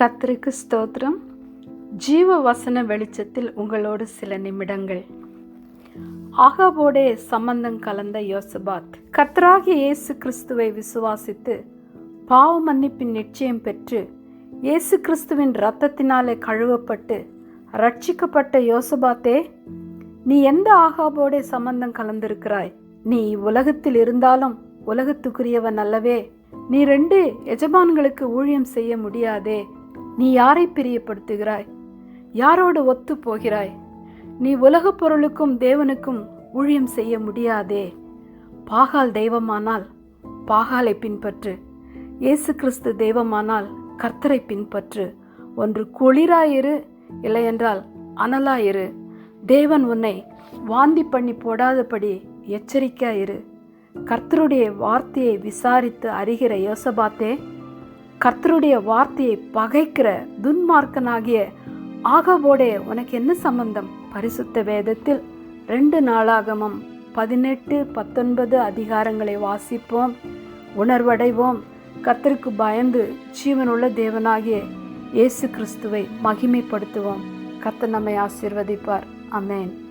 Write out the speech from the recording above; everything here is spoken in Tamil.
கர்த்தருக்கு ஸ்தோத்திரம். ஜீவ வசன வெளிச்சத்தில் உங்களோடு சில நிமிடங்கள். ஆகாபோடே சம்பந்தம் கலந்த யோசபாத். கர்த்தராகிய இயேசு கிறிஸ்துவை விசுவாசித்து பாவ மன்னிப்பின் நிச்சயம் பெற்று இயேசு கிறிஸ்துவின் இரத்தத்தினாலே கழுவப்பட்டு ரட்சிக்கப்பட்ட யோசபாத்தே நீ எந்த ஆகாபோடே சம்பந்தம் கலந்திருக்கிறாய்? நீ உலகத்தில் இருந்தாலும் உலகத்துக்குரியவன் அல்லவே. நீ ரெண்டு எஜமான்களுக்கு ஊழியம் செய்ய முடியாதே. நீ யாரை பிரியப்படுத்துகிறாய்? யாரோடு ஒத்து போகிறாய் நீ உலகப் பொருளுக்கும் தேவனுக்கும் ஊழியம் செய்ய முடியாதே. பாகால் தெய்வமானால் பாகாலை பின்பற்று. இயேசு கிறிஸ்து தெய்வமானால் கர்த்தரை பின்பற்று. ஒன்று குளிராயிரு இல்லையென்றால் அனலாயிரு. தேவன் உன்னை வாந்தி பண்ணி போடாதபடி எச்சரிக்கையாயிரு. கர்த்தருடைய வார்த்தையை விசாரித்து அறிகிற யோசபாத்தே கர்த்தருடைய வார்த்தையை பகைக்கிற துன்மார்க்கனாகிய ஆகபோடே உனக்கு என்ன சம்பந்தம்? பரிசுத்த வேதத்தில் ரெண்டு நாளாகமம் பதினெட்டு பத்தொன்பது அதிகாரங்களை வாசிப்போம் உணர்வடைவோம். கர்த்தருக்கு பயந்து ஜீவனுள்ள தேவனாகிய இயேசு கிறிஸ்துவை மகிமைப்படுத்துவோம். கர்த்தர் நம்மை ஆசீர்வதிப்பார். அமேன்